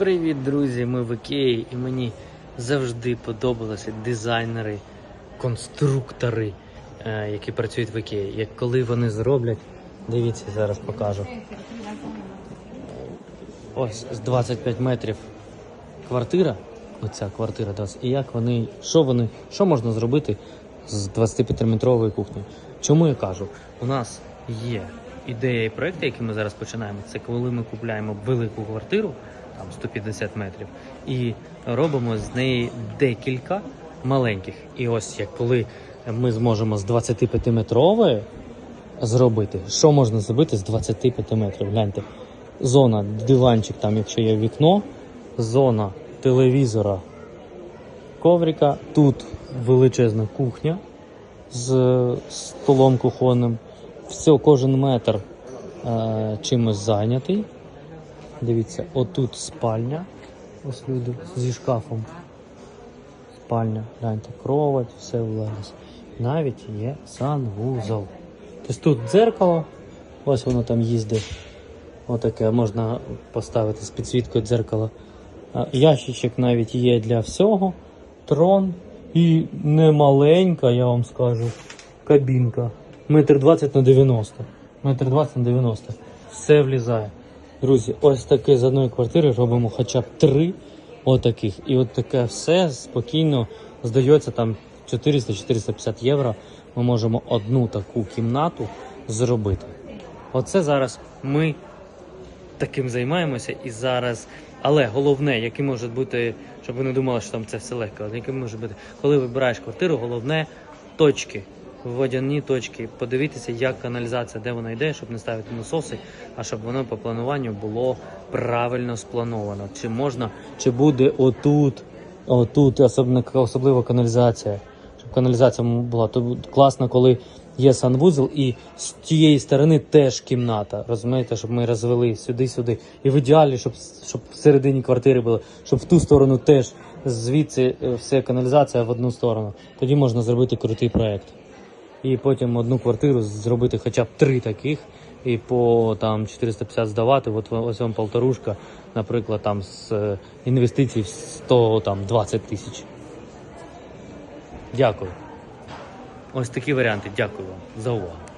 Привіт, друзі! Ми в Ікеї, і мені завжди подобалися дизайнери, конструктори, е, які працюють в Ікеї. Як коли вони зроблять, дивіться, зараз покажу. Ось з 25 метрів квартира. Оця квартира, і як вони, що вони, що можна зробити з 25-метрової кухні? Чому я кажу? У нас є ідея і проекти, які ми зараз починаємо. Це коли ми купуємо велику квартиру, там 150 метрів, і робимо з неї декілька маленьких. І ось як коли ми зможемо з 25-метрової зробити, що можна зробити з 25 метрів? Гляньте, зона, диванчик, там, якщо є вікно, зона телевізора, коврика. Тут величезна кухня з столом кухонним. Все, кожен метр е, чимось зайнятий. Дивіться, отут спальня. Ось люди зі шкафом. Спальня, гляньте, кровать, все влазить. Навіть є санвузол. Тобто тут дзеркало, ось воно там їздить. Отаке можна поставити з підсвіткою дзеркала. Ящичок навіть є для всього. Трон і немаленька, я вам скажу, кабінка. Метр двадцять на 90. Метр двадцять на 90. Все влізає. Друзі, ось таке з одної квартири робимо хоча б три отаких. І от таке все спокійно здається там 400-450 євро. Ми можемо одну таку кімнату зробити. Оце зараз ми таким займаємося і зараз. Але головне, яким може бути, щоб ви не думали, що там це все легко, яким може бути, коли вибираєш квартиру, головне точки, водяні точки, подивитися, як каналізація, де вона йде, щоб не ставити насоси, а щоб воно по плануванню було правильно сплановано. Чи можна, чи буде отут, отут, особливо каналізація. Щоб каналізація була, то класно, коли є санвузол, і з тієї сторони теж кімната. Розумієте, щоб ми розвели сюди-сюди. І в ідеалі, щоб, щоб всередині квартири було, щоб в ту сторону теж звідси е, все каналізація в одну сторону. Тоді можна зробити крутий проект. І потім одну квартиру зробити хоча б три таких, і по там 450 здавати. От ось вам полторушка, наприклад, там з е, інвестицій в 100 там 20 тисяч. Дякую. Ось такі варіанти. Дякую вам за увагу.